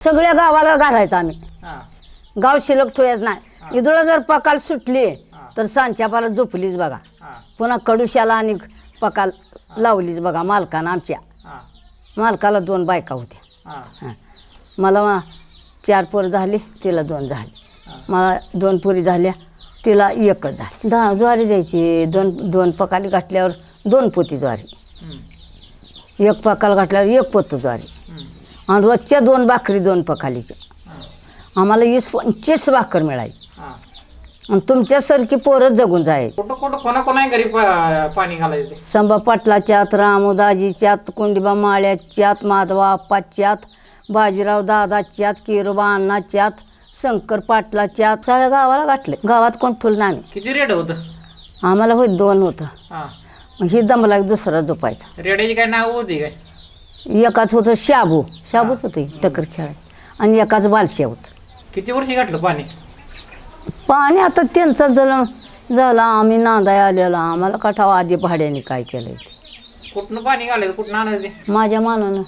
सगळ्या गावाला घालायचं आम्ही. हा. गाव शिल्लक ठेवायच नाही. इदुळं जर पकाल सुटली तर सांच्या पाला झोपलीच बघा. पुन्हा कडुशाला आणि पकाल लावलीच बघा मालकानं आमच्या. हा. मालकाला दोन बायका होत्या. मला चार पोर झाली तिला दोन झाली. मला दोन पोरी झाल्या तिला एकच झाली. दहा ज्वारी द्यायची दोन दोन पकाली गाठल्यावर दोन पोती ज्वारी. एक पकाल गाठल्यावर एक पोतं ज्वारी. आणि रोजच्या दोन भाकरी दोन पकालीच्या हा, आम्हाला वीस पंचवीस भाकर मिळायची. आणि तुमच्यासारखी पोरं जगून जायची. कुठं कुठं कोणा कोणा घरी पा- पाणी घालायचं? ते? संभा पाटलाच्यात रामोदाजीच्यात कुंडिबा माळ्याच्यात माधवा आप्पाच्यात बाजीराव दादाच्यात किरोबा अण्णाच्यात शंकर पाटलाच्यात सगळ्या गावाला गाठले. गावात कोण ठुल नाही किती रेड होतं? आम्हाला होय दोन होतं. हा. मग ही दमला दुसरा झोपायचा. रेड्याची काय नाव होती काय? एकाच होतं शाबू. शाबूच होतं टकर खेळाय आणि एकाच बालशे होतं किती वर्षी घातलं पाणी? पाणी आता त्यांचा जन्म झाला आम्ही नांदाय आलेला. आम्हाला कठावा आधी भाड्याने काय केलंय ते. कुठनं पाणी घालायचं कुठनं आणायचं ते? माझ्या मानानं.